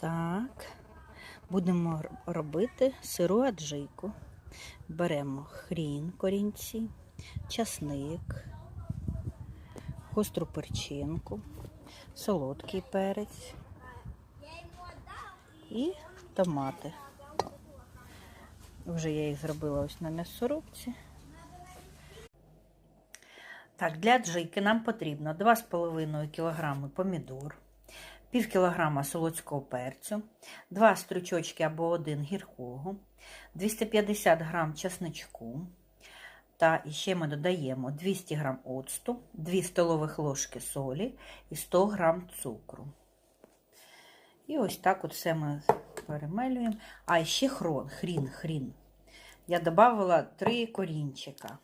Так, будемо робити сиру аджику. Беремо хрін корінці, часник, гостру перчинку, солодкий перець і томати. Вже я їх зробила ось на м'ясорубці. Так, для аджики нам потрібно 2,5 кг помідор, пів кілограма солодського перцю, 2 стручочки або 1 гіркого, 250 г чесничку. Та ще ми додаємо 200 г оцту, 2 столових ложки солі і 100 г цукру. І ось так от все ми перемелюємо. А ще хрон, хрін, хрін. Я додавала 3 корінчика.